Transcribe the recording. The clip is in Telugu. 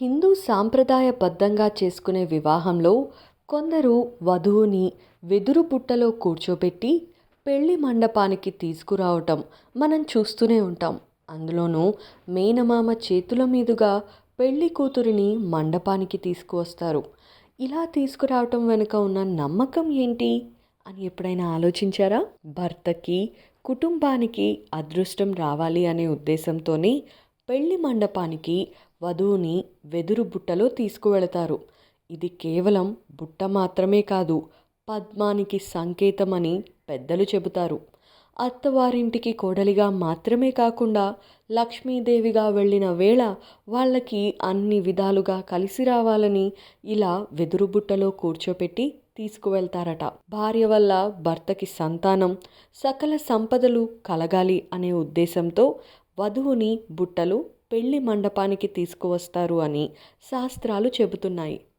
హిందూ సాంప్రదాయబద్ధంగా చేసుకునే వివాహంలో కొందరు వధువుని వెదురు బుట్టలో కూర్చోబెట్టి పెళ్ళి మండపానికి తీసుకురావటం మనం చూస్తూనే ఉంటాం. అందులోనూ మేనమామ చేతుల మీదుగా పెళ్ళి కూతురిని మండపానికి తీసుకువస్తారు. ఇలా తీసుకురావటం వెనుక ఉన్న నమ్మకం ఏంటి? అని ఎప్పుడైనా ఆలోచించారా? భర్తకి కుటుంబానికి అదృష్టం రావాలి అనే ఉద్దేశంతోనే పెళ్ళి మండపానికి వధువుని వెదురు బుట్టలో తీసుకువెళతారు. ఇది కేవలం బుట్ట మాత్రమే కాదు పద్మానికి సంకేతమని పెద్దలు చెబుతారు. అత్తవారింటికి కోడలిగా మాత్రమే కాకుండా లక్ష్మీదేవిగా వెళ్ళిన వేళ వాళ్ళకి అన్ని విధాలుగా కలిసి రావాలని ఇలా వెదురు బుట్టలో కూర్చోపెట్టి తీసుకువెళ్తారట. భార్య వల్ల భర్తకి సంతానం సకల సంపదలు కలగాలి అనే ఉద్దేశంతో వధువుని బుట్టలు పెళ్ళి మండపానికి తీసుకువస్తారు అని శాస్త్రాలు చెబుతున్నాయి.